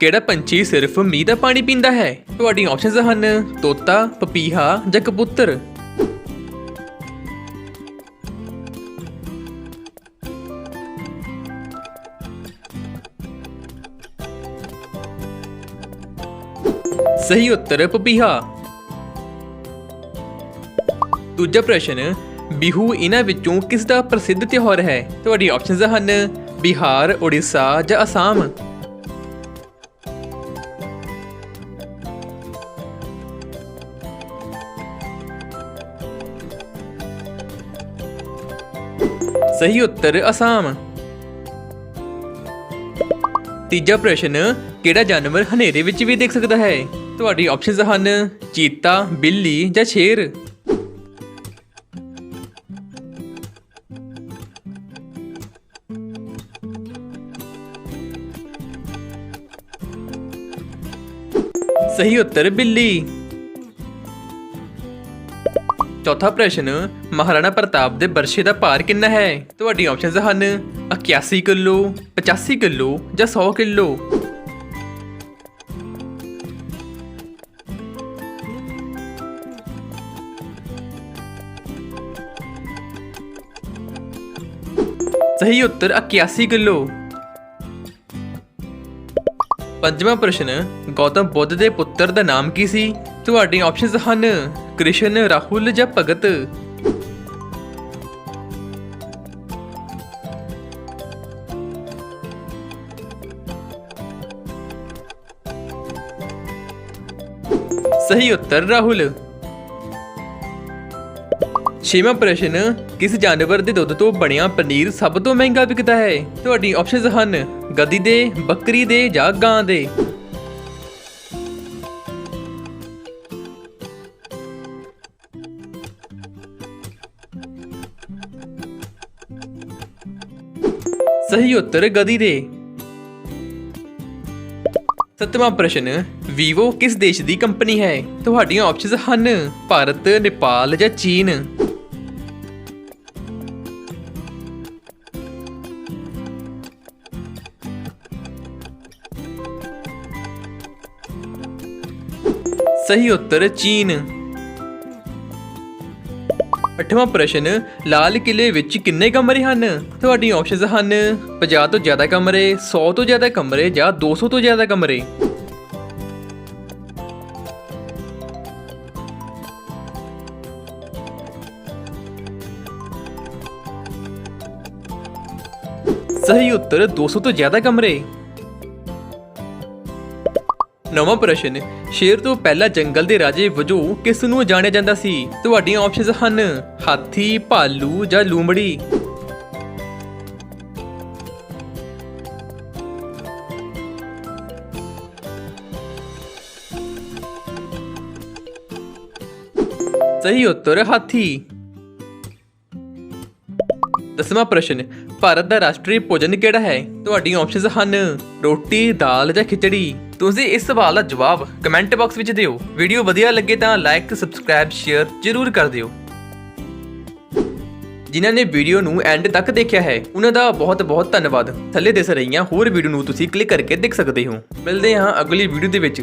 ਕਿਹੜਾ ਪੰਛੀ ਸਿਰਫ ਮੀਂਹ ਦਾ ਪਾਣੀ ਪੀਂਦਾ ਹੈ? ਤੁਹਾਡੀਆਂ ਆਪਸ਼ਨਸ ਹਨ, ਤੋਤਾ, ਪਪੀਹਾ ਜਾਂ ਕਬੂਤਰ। ਸਹੀ ਉੱਤਰ, ਪਪੀਹਾ। ਦੂਜਾ ਪ੍ਰਸ਼ਨ, ਬਿਹੂ ਇਹਨਾਂ ਵਿੱਚੋਂ ਕਿਸ ਦਾ ਪ੍ਰਸਿੱਧ ਤਿਉਹਾਰ ਹੈ? ਤੁਹਾਡੀ ਆਪਸ਼ਨਸ ਹਨ, ਬਿਹਾਰ, ਉੜੀਸਾ ਜਾਂ ਅਸਾਮ। ਸਹੀ ਉੱਤਰ ਅਸਾਮ। ਤੀਜਾ ਪ੍ਰਸ਼ਨ, ਕਿਹੜਾ ਜਾਨਵਰ ਹਨੇਰੇ ਵਿੱਚ ਵੀ ਦੇਖ ਸਕਦਾ ਹੈ? ਤੁਹਾਡੀ ਆਪਸ਼ਨਸ ਹਨ, ਚੀਤਾ, ਬਿੱਲੀ ਜਾਂ ਸ਼ੇਰ। ਸਹੀ ਉੱਤਰ, ਬਿੱਲੀ। ਚੌਥਾ ਪ੍ਰਸ਼ਨ, ਮਹਾਰਾਣਾ ਪ੍ਰਤਾਪ ਦੇ ਬਰਸ਼ੇ ਦਾ ਭਾਰ ਕਿੰਨਾ ਹੈ? ਤੁਹਾਡੀਆਂ ਆਪਸ਼ਨਸ ਹਨ 81 ਕਿਲੋ 85 ਕਿਲੋ ਜਾਂ 100 ਕਿਲੋ। ਸਹੀ ਉੱਤਰ 81 ਕਿਲੋ। ਪੰਜਵਾਂ ਪ੍ਰਸ਼ਨ, ਗੌਤਮ ਬੁੱਧ ਦੇ ਪੁੱਤਰ ਦਾ ਨਾਮ ਕੀ ਸੀ? ਤੁਹਾਡੀਆਂ ਆਪਸ਼ਨਸ ਹਨ ਕ੍ਰਿਸ਼ਨ, ਰਾਹੁਲ ਜਾਂ ਭਗਤ? ਸਹੀ ਉੱਤਰ, ਰਾਹੁਲ। ਛੇਵਾਂ ਪ੍ਰਸ਼ਨ, ਕਿਸ ਜਾਨਵਰ ਦੇ ਦੁੱਧ ਤੋਂ ਬਣਿਆ ਪਨੀਰ ਸਭ ਤੋਂ ਮਹਿੰਗਾ ਵਿਕਦਾ ਹੈ? ਤੁਹਾਡੀ ਆਪਸ਼ਨਸ ਹਨ ਗਧੀ ਦੇ, ਬੱਕਰੀ ਦੇ ਜਾਂ ਗਾਂ ਦੇ। ਸਹੀ ਉੱਤਰ ਗਧੀ ਦੇ। ਸੱਤਵਾਂ ਪ੍ਰਸ਼ਨ ਵੀਵੋ ਕਿਸ ਦੇਸ਼ ਦੀ ਕੰਪਨੀ ਹੈ? ਤੁਹਾਡੀਆਂ ਆਪਸ਼ਨਸ ਹਨ, ਭਾਰਤ, ਨੇਪਾਲ ਜਾਂ ਚੀਨ। ਸਹੀ ਉੱਤਰ ਚੀਨ। ਅੱਠਵਾਂ ਪ੍ਰਸ਼ਨ, ਲਾਲ ਕਿਲੇ ਵਿੱਚ ਕਿੰਨੇ ਕਮਰੇ ਹਨ? ਤੁਹਾਡੀਆਂ ਆਪਸ਼ਨਸ ਹਨ 50 ਤੋਂ ਜ਼ਿਆਦਾ ਕਮਰੇ 100 ਤੋਂ ਜ਼ਿਆਦਾ ਕਮਰੇ ਜਾਂ 200 ਤੋਂ ਜ਼ਿਆਦਾ ਕਮਰੇ? ਸਹੀ ਉੱਤਰ 200 ਤੋਂ ਜ਼ਿਆਦਾ ਕਮਰੇ। ਨਵਾਂ ਪ੍ਰਸ਼ਨ, ਸ਼ੇਰ ਤੋਂ ਪਹਿਲਾਂ ਜੰਗਲ ਦੇ ਰਾਜੇ ਵਜੋਂ ਕਿਸ ਨੂੰ ਜਾਣਿਆ ਜਾਂਦਾ ਸੀ? ਤੁਹਾਡੀਆਂ ਆਪਸ਼ਨਸ ਹਨ, ਹਾਥੀ, ਭਾਲੂ ਜਾਂ ਲੂੰਬੜੀ। ਸਹੀ ਉੱਤਰ, ਹਾਥੀ। ਦਸਵਾਂ ਪ੍ਰਸ਼ਨ, ਭਾਰਤ ਦਾ ਰਾਸ਼ਟਰੀ ਭੋਜਨ ਕਿਹੜਾ ਹੈ? ਤੁਹਾਡੀਆਂ ਆਪਸ਼ਨਸ ਹਨ, ਰੋਟੀ, ਦਾਲ ਜਾਂ ਖਿਚੜੀ। ਤੁਸੀਂ ਇਸ ਸਵਾਲ ਦਾ ਜਵਾਬ ਕਮੈਂਟ ਬਾਕਸ ਵਿੱਚ ਦਿਓ। ਵੀਡੀਓ ਵਧੀਆ ਲੱਗੇ ਤਾਂ ਲਾਈਕ ਸਬਸਕ੍ਰਾਈਬ ਸ਼ੇਅਰ ਜ਼ਰੂਰ ਕਰ ਦਿਓ। ਜਿਨ੍ਹਾਂ ਨੇ ਵੀਡੀਓ ਨੂੰ ਐਂਡ ਤੱਕ ਦੇਖਿਆ ਹੈ, ਉਹਨਾਂ ਦਾ ਬਹੁਤ ਬਹੁਤ ਧੰਨਵਾਦ। ਥੱਲੇ ਦਿਸ ਰਹੀਆਂ ਹੋਰ ਵੀਡੀਓ ਨੂੰ ਤੁਸੀਂ ਕਲਿੱਕ ਕਰਕੇ ਦੇਖ ਸਕਦੇ ਹੋ। ਮਿਲਦੇ ਹਾਂ ਅਗਲੀ ਵੀਡੀਓ ਦੇ ਵਿੱਚ।